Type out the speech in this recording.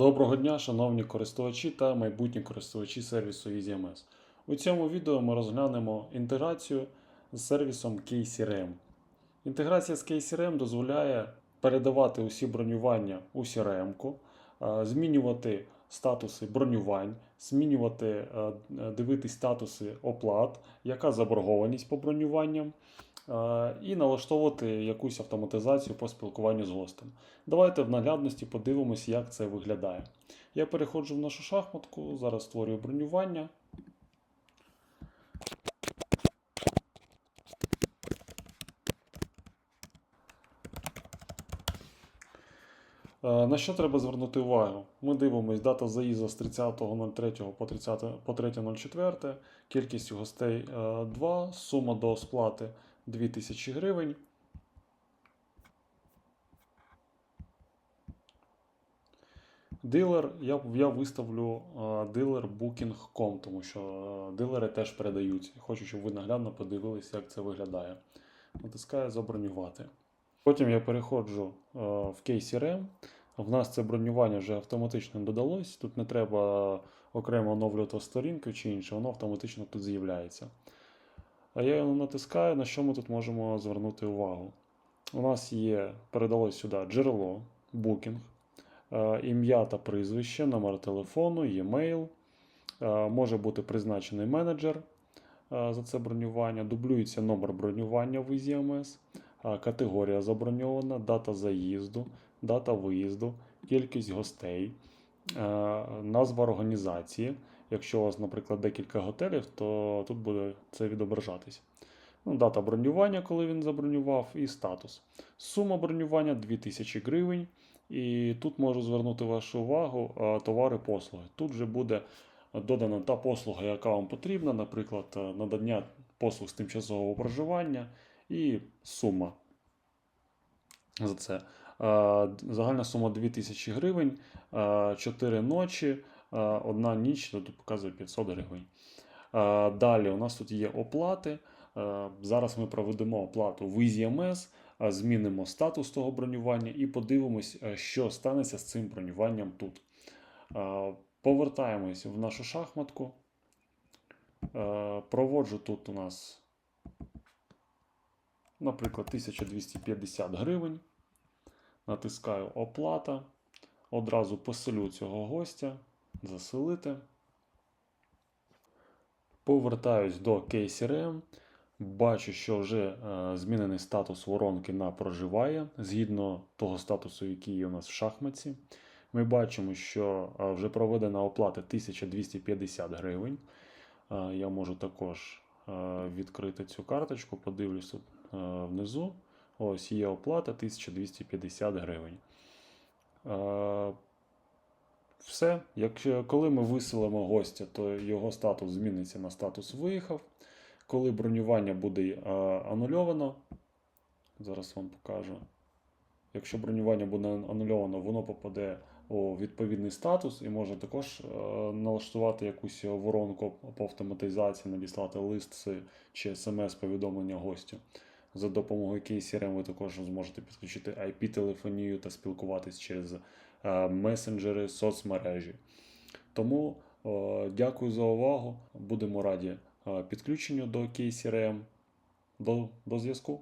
Доброго дня, шановні користувачі та майбутні користувачі сервісу EasyMS. У цьому відео ми розглянемо інтеграцію з сервісом KCRM. Інтеграція з KCRM дозволяє передавати усі бронювання у CRM-ку, е, змінювати статуси бронювань, змінювати, е, дивитись статуси оплат, яка заборгованість по бронюванням, е, і налаштовувати якусь автоматизацію по спілкуванню з гостем. Давайте в наглядності подивимось, як це виглядає. Я переходжу в нашу шахматку, зараз створюю бронювання. На що треба звернути увагу? Ми дивимось дата заїзду з 30.03 по 30 по 3.04, кількість гостей 2, сума до сплати 2000 гривень. Дилер, я, я виставлю е, дилер Booking.com, тому що е, дилери теж передаються. Хочу, щоб ви наглядно подивилися, як це виглядає. Натискаю забронювати. Потім я переходжу е, в KCRM. В нас це бронювання вже автоматично додалось. Тут не треба окремо оновлювати сторінку чи інше, воно автоматично тут з'являється. А я його натискаю, на що ми тут можемо звернути увагу. У нас є, передалось сюди джерело, Booking, е, ім'я та прізвище, номер телефону, e-mail. Е, Може бути призначений менеджер е, за це бронювання, дублюється номер бронювання в EasyMS, е, категорія заброньована, дата заїзду, дата виїзду, кількість гостей, назва організації. Якщо у вас, наприклад, декілька готелів, то тут буде це відображатись. Ну, дата бронювання, коли він забронював, і статус. Сума бронювання 2000 гривень. І тут можу звернути вашу увагу товари послуги. Тут вже буде додана та послуга, яка вам потрібна, наприклад, е, надання послуг з тимчасового проживання і сума за це. Е, Загальна сума 2000 гривень, 4 ночі, е, одна ніч, тут показує 500 гривень. Е, Далі у нас тут є оплати. Е, Зараз ми проведемо оплату в EasyMS, е, змінимо статус того бронювання і подивимось, е, що станеться з цим бронюванням тут. Е, Повертаємось в нашу шахматку. Е, Проводжу тут у нас, наприклад, 1250 гривень. Натискаю оплата. Одразу поселю цього гостя. Заселити. Повертаюсь до KCRM. Бачу, що вже е, змінений статус воронки на проживає згідно того статусу, який є у нас в шахматці. Ми бачимо, що е, вже проведена оплата 1250 гривень. Е, я можу також відкрити цю карточку, подивлюся тут внизу. Ось є оплата 1250 гривень. Все. Якщо, коли ми виселимо гостя, то його статус зміниться на статус виїхав. Коли бронювання буде е, анульовано, зараз вам покажу. Якщо бронювання буде анульовано, воно попаде у відповідний статус і можна також е, налаштувати якусь воронку по автоматизації, надіслати лист чи смс-повідомлення гостю. За допомогою KCRM ви також зможете підключити IP-телефонію та спілкуватись через месенджери, соцмережі. Тому е, дякую за увагу. Будемо раді е, підключенню до KCRM. До, до зв'язку.